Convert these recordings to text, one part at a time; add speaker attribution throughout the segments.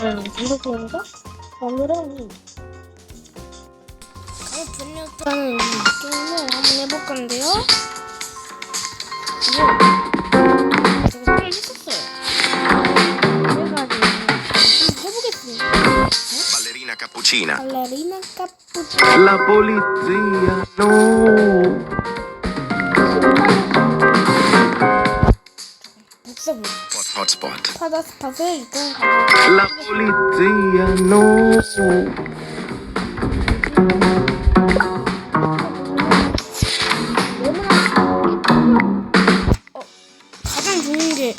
Speaker 1: 음, 이렇게인가? 오늘은
Speaker 2: 강분력하는 게임을 한번 해볼 건데요. 이거 저거 빨리 했었어요. 그래가지고 한번 해보겠습니다.
Speaker 3: Ballerina cappuccina.
Speaker 2: 발레리나 까뿌
Speaker 3: La polizia, no.
Speaker 2: 복사부
Speaker 3: Hot, hotspot.
Speaker 2: 파다 스팟을 이건
Speaker 3: La polizia, no.
Speaker 2: 가장 좋은 게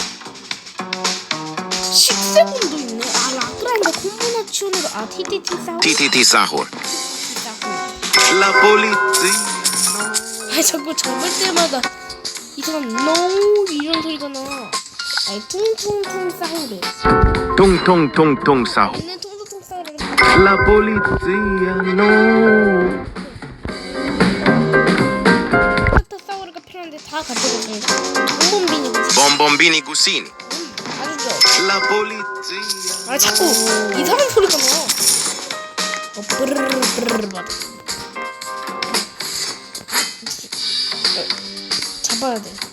Speaker 2: 식세분도 있네. 아 라그란데 콤비네이션으로 아 TTT 싸우.
Speaker 3: TTT sahur. La polizia.
Speaker 2: 아 자꾸 잡을 때마다 이상한 농 이런 소리가 나. 아니 퉁퉁퉁 싸우래.
Speaker 3: Tung sahur.
Speaker 2: 얘는 퉁퉁퉁 싸우래.
Speaker 3: La polizia, no.
Speaker 2: 카타 싸우르가 필요한데 다 가져갔습니다. bombombini
Speaker 3: Bombombini gusini.
Speaker 2: 좋아.
Speaker 3: La polizia.
Speaker 2: 아 자꾸 이상한 소리가 나. 어 브르르 브르르 맞아. 어, 잡아야 돼.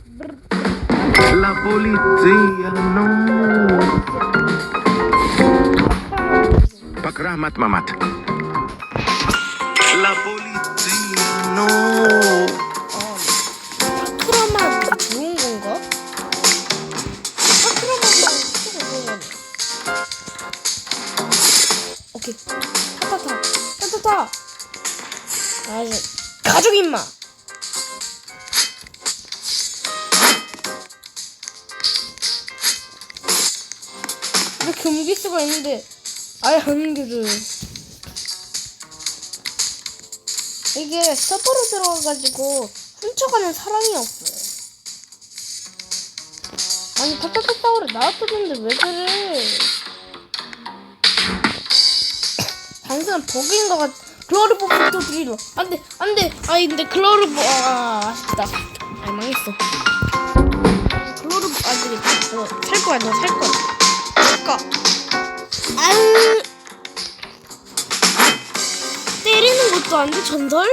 Speaker 3: La polizia, no. Pakrahmat mamat. La polizia, no.
Speaker 2: 파크라만 좋은 건가? 파크라만. 오케이. 타타타. 타타타. 아, 이제 가족 임마. 이렇게 옮길 수가 있는데 아예 안 옮겨져요. 이게 서버로 들어가가지고 훔쳐가는 사람이 없어요. 아니 타타타 싸우를 나왔었는데 왜 그래? 단순한 버그인 것 같. 글로리 버프도 드리러. 안돼 안돼. 아니 근데 글로리 버 아, 아쉽다. 아 망했어. 글로리 버- 안 되겠다. 너살 거야 너 살 거야. 살 거. 아유. 때리는 것도 안 돼 전설?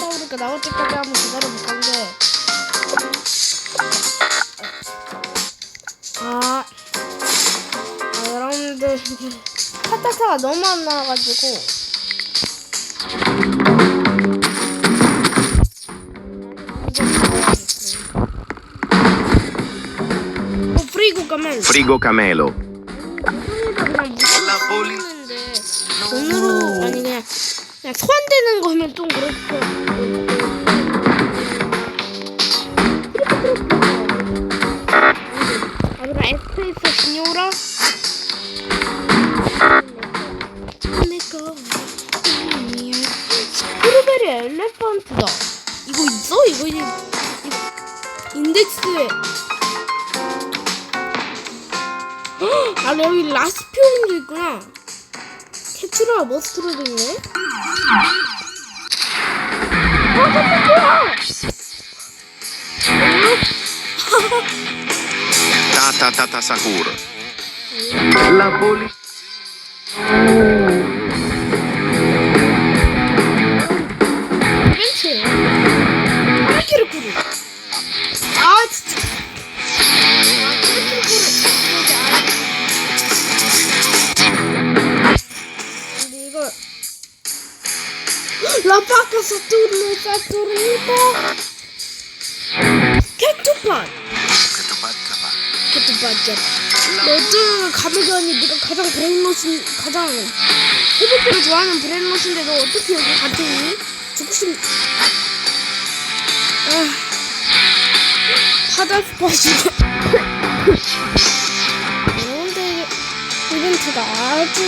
Speaker 2: 싸우니까 나올 때까지 한번 기다려볼 건데 아, 아 여러분들 타타타가 너무 안 나와가지고
Speaker 3: Frigo camelo.
Speaker 2: 그냥 무슨 했는데. 돈으로 아니 그냥 그냥 소환되는 거면 좀 그렇고. 에스프레소 시뇨라 내거 스크루베리 엘레펀트다. 이거 있어? 이거 이제 이거 인덱스에 아 여기 라스피온도 있구나 캡츄라 머스트로도 있네 어 깜짝이야
Speaker 3: Tata tata sahur. La polizia.
Speaker 2: 라파카 사투르 사투르니까 캐투판 캐투판자 너도 가면이 네가 가장 브레인로신 가장 해볼때를 좋아하는 브레인로신데 너 어떻게 여기 있니? 죽고 싶아 사자 스포츠 그런데 이벤트가 아주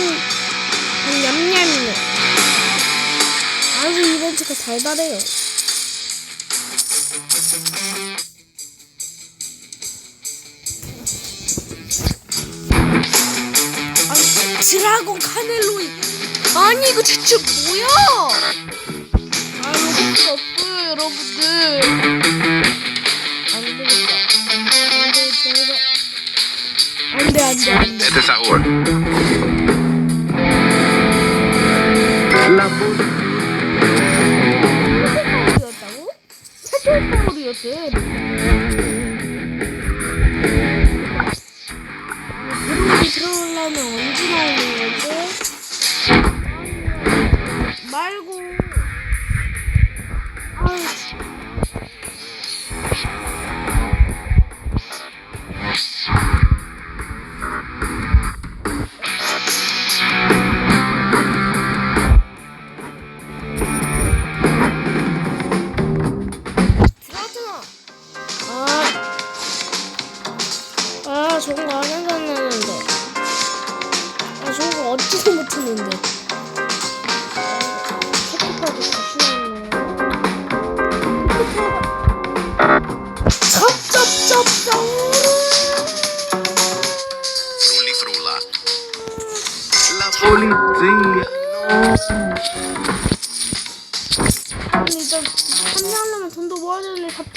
Speaker 2: 냠냠이네 아주 이벤트가 달달해요. 아니 드라곤 카넬로이. 아니 이거 대체 뭐야? 아 이거 수 없어요 여러분들. 안 되겠다. 안 되겠다 안 돼 안 돼. 안돼
Speaker 3: Siete Saur. La policia.
Speaker 2: çok doğuruyor değil. Bunu bir trollerle oyuncu oynuyordu.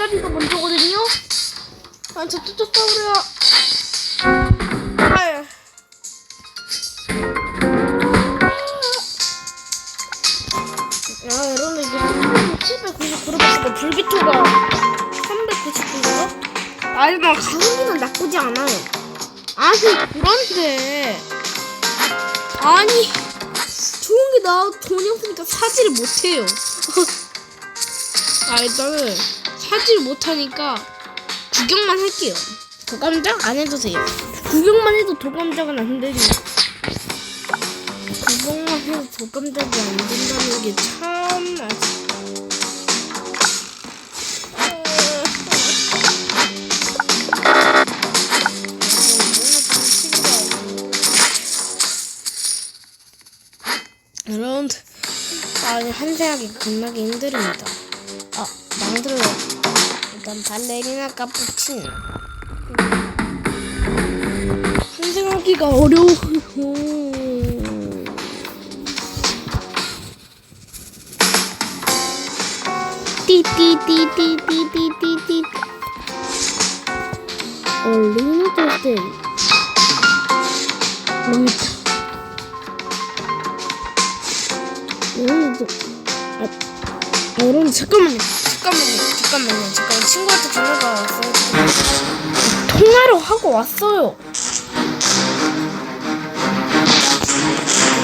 Speaker 2: 되는데 밥자리가 먼저거든요? 아, 저 뚜뚜따우려. 아유. 아, 여러분들 이게 799루밖에 불비토가 399인가? 아니, 나 가성비는 나쁘지 않아요. 아니, 그런데. 아니, 좋은 게 나 돈이 없으니까 사지를 못해요. 아 일단은 사지를 못하니까 구경만 할게요. 도감장 안 해도 돼요. 구경만 해도 도감장은 안 되니. 구경만 해도 도감장이 안 된다는 게 참 아쉽다. 여러분들 아니 한생하기 겁나게 힘듭니다. 아 망들어. 일단 발레리나 카푸치노. 한생하기가 어려워. 띠띠띠띠띠띠띠띠. 얼리는 토스트. 망했다. 여러분들 아, 아 여러분 잠깐만요 잠깐만요 잠깐만요. 잠깐만 친구한테 전화가 왔어요. 통화를 하고 왔어요.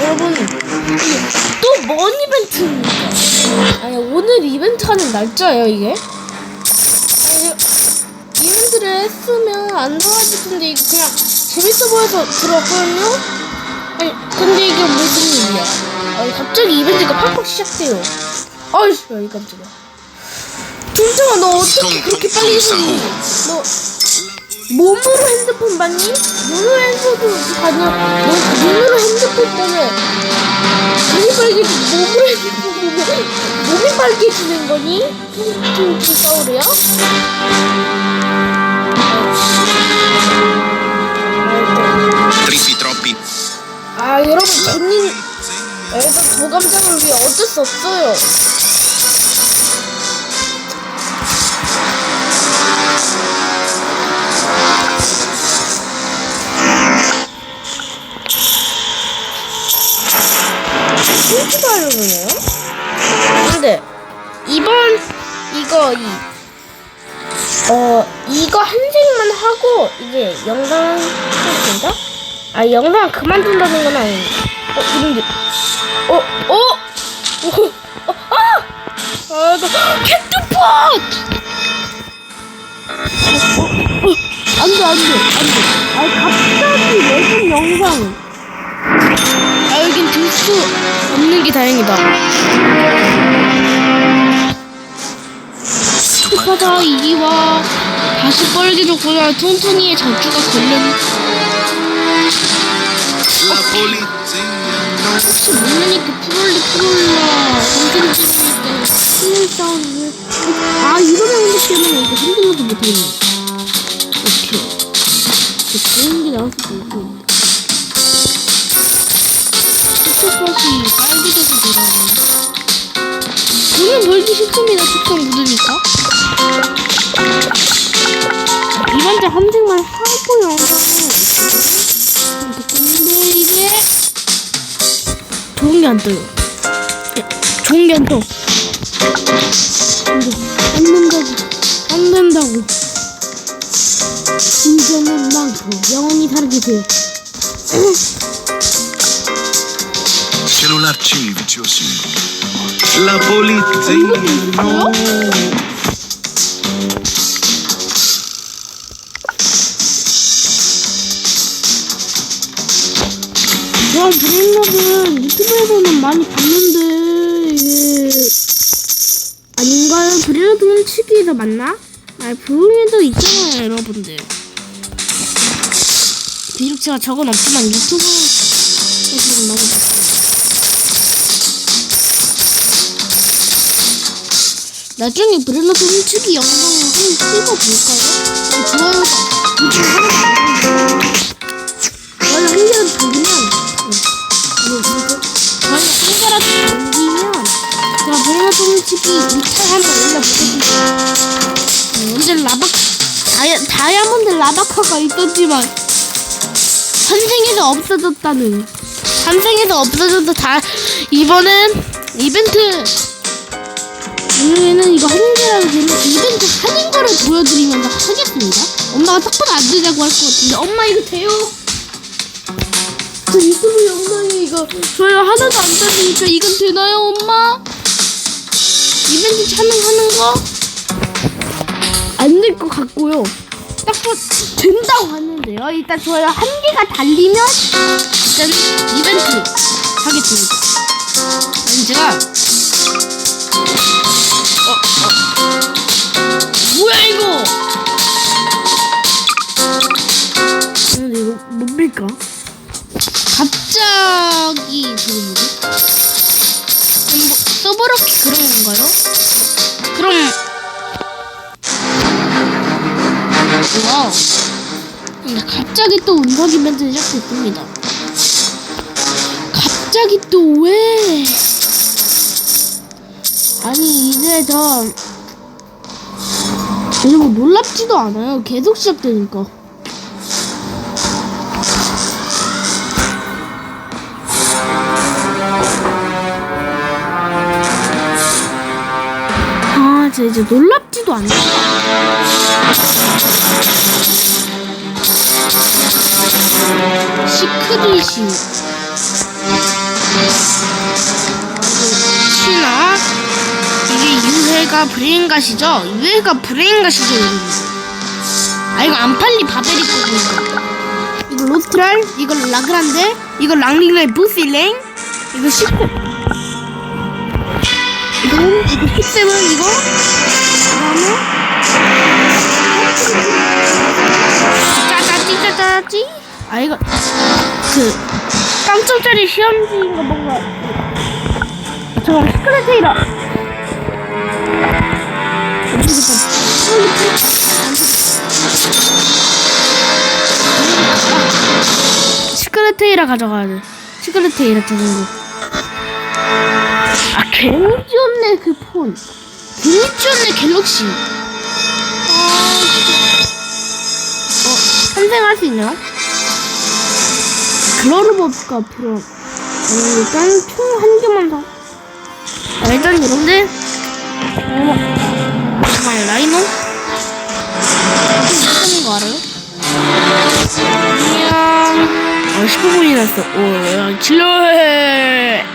Speaker 2: 여러분 이게 또뭔 이벤트입니까? 아니 오늘 이벤트 하는 날짜예요 이게? 아니 이벤트를 했으면 안 좋아질 텐데 이거 그냥 재밌어 보여서 들어왔거든요? 아니 근데 이게 무슨 일이야? 아니 갑자기 이벤트가 팍팍 시작돼요. 아이씨 이 깜짝이야 준정아 너 어떻게 그렇게 빨리 했니 너 몸으로 핸드폰 봤니? 눈으로 핸드폰 봤냐? 너 눈으로 핸드폰 때문에 눈이 빨개지고 몸으로 핸드폰 보면 몸이 빨개지는 거니?
Speaker 3: Trippi troppi.
Speaker 2: 아 여러분 돈님 여기서 도감장을 위해 어쩔 수 없어요 아, 영상 그만둔다는 건 아닌데. 어, 이런데. 어, 어! 어, 어, 아! 아, 나, 캣트팟! 어, 어, 어, 안 돼, 안 돼, 안 돼. 아, 갑자기 외국 영상. 아, 여긴 들 수 없는 게 다행이다. 캣트팟아, 이리 와. 다시 뻘개졌구나. 퉁퉁이의 저주가 걸렸. 혹시 모르니까 프롤리 프롤라 재밌는데 스릴 사운드 아 이러면 근데 때문에 이거 흔들어도 못하겠네 오케이 좋은 게 나올 수도 있고 특성것이 빨개져서 들어가네 저는 벌기 싫습니다 특성 묻으니까 이번 주 한색만 하고 영상을 근데 이게 좋은 게 안 떠요. 야, 좋은 게 안 떠. 안 된다고. 안 된다고. 진정은 많고 영원히 살아계세요.
Speaker 3: Cellular civiciosi. La polizia no.
Speaker 2: 그런 유튜브에서는 많이 봤는데 이게 아닌가요? 브레인업 훔치기가 맞나? 아 브루미도 있잖아요 여러분들 비록 제가 적은 없지만 유튜브에서는 봤어요 나중에 브레인업 훔치기 영상을 한번 찍어볼까요? 어, 좋아요가 요즘 하나도 안 원래 한뭐 뭐죠? 개라도 돌리면 제가 브레이너 홈치기 2탄 한번 올려보겠습니다. 네, 언제 라바 다이아, 다이아몬드 라바카가 있었지만 환생에서 없어졌다는 환생에서 없어져서 다 이번엔 이벤트! 오늘은 이거 한 개라도 되는 이벤트 하는 거를 보여드리면서 하겠습니다. 엄마가 딱 봐도 안 되냐고 할 것 같은데 엄마 이거 돼요? 저 유튜브 영상이 이거 저요 하나도 안 되니까 이건 되나요 엄마? 이벤트 참여하는 거? 안 될 것 같고요 딱 봐, 된다고 하는데요 일단 저요 한 개가 달리면 일단 이벤트 하겠습니다 아니 제가 어, 어. 뭐야 이거 근데 이거 뭡니까? 그럼 뭐 서버럭키 그런 건가요? 그럼 와 갑자기 또 운석 이벤트 시작됐습니다. 갑자기 또 왜? 아니 이제 저 전혀 뭐 놀랍지도 않아요. 계속 시작되니까 아, 저 이제 놀랍지도 않네. 시크릿이. 신화. 이게 유해가 브레인갓이죠? 유해가 여러분. 아, 이거 안팔리 바베리 거군요. 이거 로스트랄, 이거 라그란데, 이거 랑링레 부시랭, 이거 시코. 이거 이거 픽셈은 이거? 그다음에 짜짜찌 짜짜찌. 아 이거 그 깜짝짜리 시험지인가 뭔가. 잠깐 시크릿 테이라 시크릿 테이라 가져가야 돼. 시크릿 테이라 두는 거 아, 지웠네, 그 폰. 지웠네, 갤럭시. 아, 진짜. 어, 탄생할 수 있나? 글러르버가 필요. 어, 일단 총 한 개만 더. 아, 일단 여러분들. 어, 잠깐만, 라이노? 어떻게 거 알아요? 안녕. 아, 15분이 났어. 오, 야, 질러해.